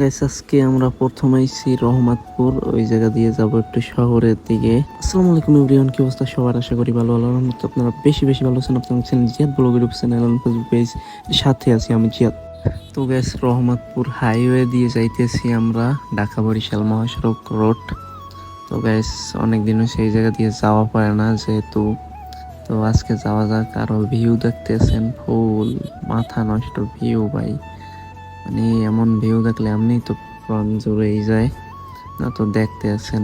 Guys আজকে আমরা প্রথম আইছি রহমাতপুর, ওই জায়গা দিয়ে যাব একটু শহরের দিকে। আসসালামু আলাইকুম এভরিওয়ান, কি অবস্থা? সবার আশা করি ভালো ভালো রহমত আপনারা বেশি বেশি ভালো আছেন। আপনার channel Ziyad blog YouTube channel Facebook page সাথে আছি আমি জিয়াদ। তো গ্যাস রহমতপুর হাইওয়ে দিয়ে যাইতেছি আমরা ঢাকা বরিশাল মহাসড়ক রোড তো গ্যাস অনেকদিন সেই জায়গা দিয়ে যাওয়া পারে না যেহেতু। তো আজকে যাওয়া যাক, আরও ভিউ দেখতেছেন, ফুল, মাথা নষ্ট ভিউ ভাই। মানে এমন ভিউ দেখলে এমনি তো প্রাণ জুড়েই যায়। না তো দেখতে আছেন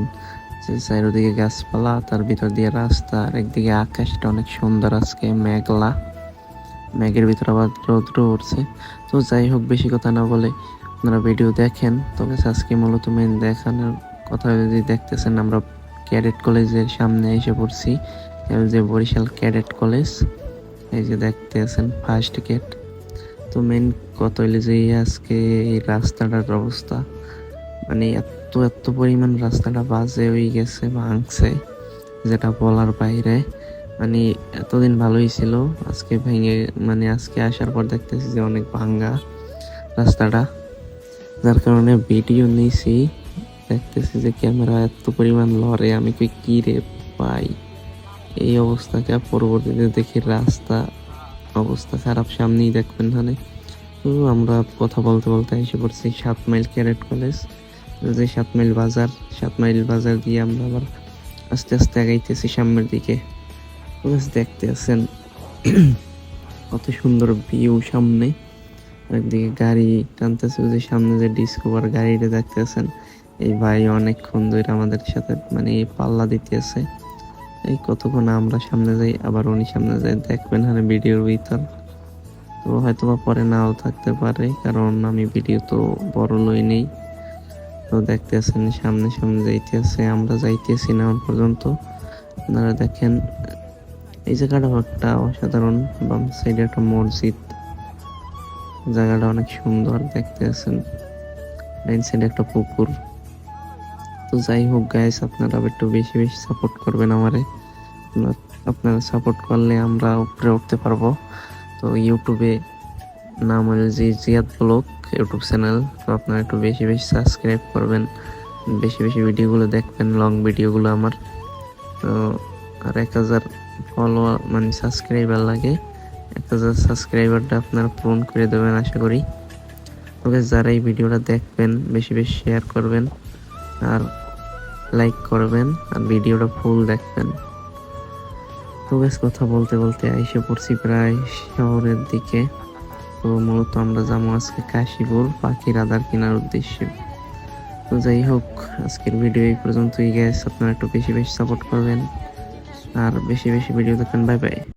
যে চারিদিকে গাছপালা, তার ভিতর দিয়ে রাস্তা, আর একদিকে আকাশটা অনেক সুন্দর আজকে, মেঘলা। মেঘের ভিতর আবার রৌদ্র উঠছে। তো যাই হোক, বেশি কথা না বলে আপনারা ভিডিও দেখেন। তবে আজকে মূলত মেন দেখানোর কথা যদি দেখতেছেন, আমরা ক্যাডেট কলেজের সামনে এসে পড়ছি যে বরিশাল ক্যাডেট কলেজ। এই যে দেখতে আছেন ফার্স্ট গেট তো মেন কথা হইলে যে আজকে এই রাস্তাটার অবস্থা। মানে এত এত পরিমাণ রাস্তাটা বাজে হয়ে গেছে, ভাঙছে, যেটা বলার বাইরে। মানে এতদিন ভালোই ছিল, আজকে ভেঙে মানে আজকে আসার পর দেখতেছি যে অনেক ভাঙ্গা রাস্তাটা। যার কারণে ভিডিও নিয়েছি দেখতেছি যে ক্যামেরা এত পরিমাণ লড়ে, আমি কই কি রে পাই এই অবস্থাকে পরবর্তীতে দেখি রাস্তা অবস্থা খারাপ, সামনেই দেখবেন মানে তো আমরা কথা বলতে বলতে এসে পড়ছি সাত মাইল ক্যারেট কলেজ। যে সাত মাইল বাজার সাত মাইল বাজার দিয়ে আমরা আবার আস্তে আস্তে আগাইতেছি সামনের দিকে। দেখতে আছেন। কত সুন্দর ভিউ সামনে। একদিকে গাড়ি টানতেছে যে সামনে যে ডিসকভার গাড়িটা দেখতেছেন এই ভাই অনেকক্ষণ ধরে আমাদের সাথে মানে পাল্লা দিতেছে। এই কতক্ষণ আমরা সামনে যাই, আবার উনি সামনে যাই দেখবেন হ্যাঁ ভিডিওর ভিতর। তো হয়তো বা পরে নাও থাকতে পারে, কারণ আমি ভিডিও তো বড় লই নেই। তো দেখতে দেখতেছেন, সামনে সামনে যাইতে যাইতেছে, আমরা যাইতেছি না পর্যন্ত। আপনারা দেখেন, এই জায়গাটাও একটা অসাধারণ বাম সাইডে একটা মসজিদ। জায়গাটা অনেক সুন্দর দেখতে আছেন ডাইন সাইডে একটা পুকুর। তো যাই হোক গাইস আপনারা একটু বেশি বেশি সাপোর্ট করবেন আমারে। আপনারা সাপোর্ট করলে আমরা উপরে উঠতে পারব। তো ইউটিউবে নাম হলো যে জিয়াদ ব্লগ ইউটিউব চ্যানেল তো আপনারা একটু বেশি বেশি সাবস্ক্রাইব করবেন। বেশি বেশি ভিডিওগুলো দেখবেন লং ভিডিওগুলো আমার। তো আর এক হাজার ফলোয়ার মানে সাবস্ক্রাইবার লাগে, এক হাজার সাবস্ক্রাইবারটা আপনারা পূরণ করে দেবেন আশা করি। ওকে যারা এই ভিডিওটা দেখবেন, বেশি বেশি শেয়ার করবেন। আর লাইক করবেন আর ভিডিওটা ফুল দেখবেন। তো বেশ কথা বলতে বলতে আইসে পড়ছি প্রায় শহরের দিকে। তো মূলত আমরা যাব আজকে কাশীপুর পাখির আদার কেনার উদ্দেশ্যে। তো যাই হোক, আজকের ভিডিও এই পর্যন্তই গ্যাস আপনারা একটু বেশি বেশি সাপোর্ট করবেন। আর বেশি বেশি ভিডিও দেখবেন। Bye bye